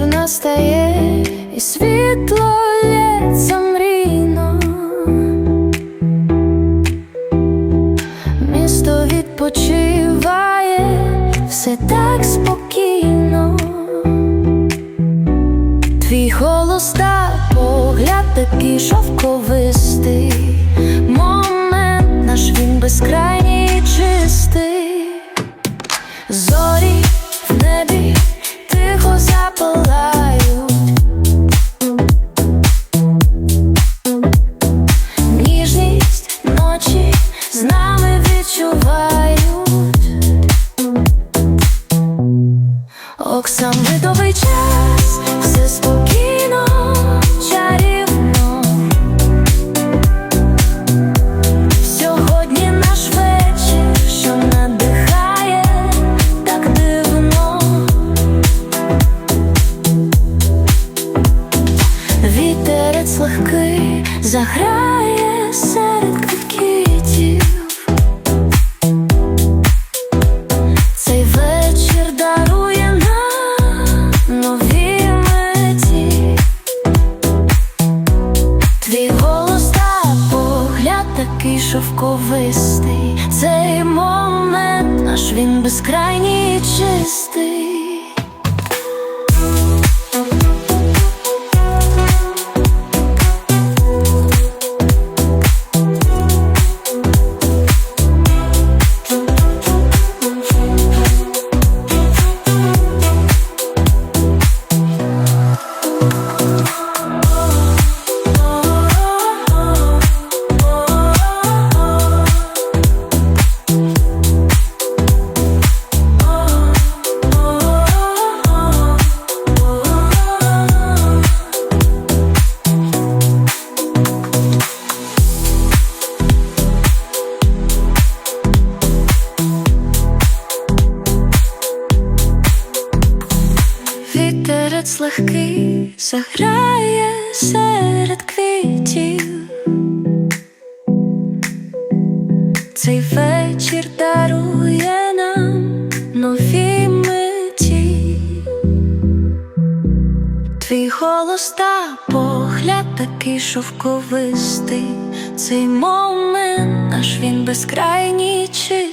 настає, і світло лється мрійно. Місто відпочиває, все так спокійно. Твій голос та погляд такий шовковистий. Відчувають. Оксамитовий час, все спокійно, чарівно. Сьогодні наш вечір, що надихає так дивно. Вітерець легкий заграє такий шовковистий. Цей момент наш він безкрайній чистий. Вітерець легкий заграє серед квітів. Цей вечір дарує нам нові миті. Твій голос та погляд такий шовковистий. Цей момент наш він безкрайній чистий.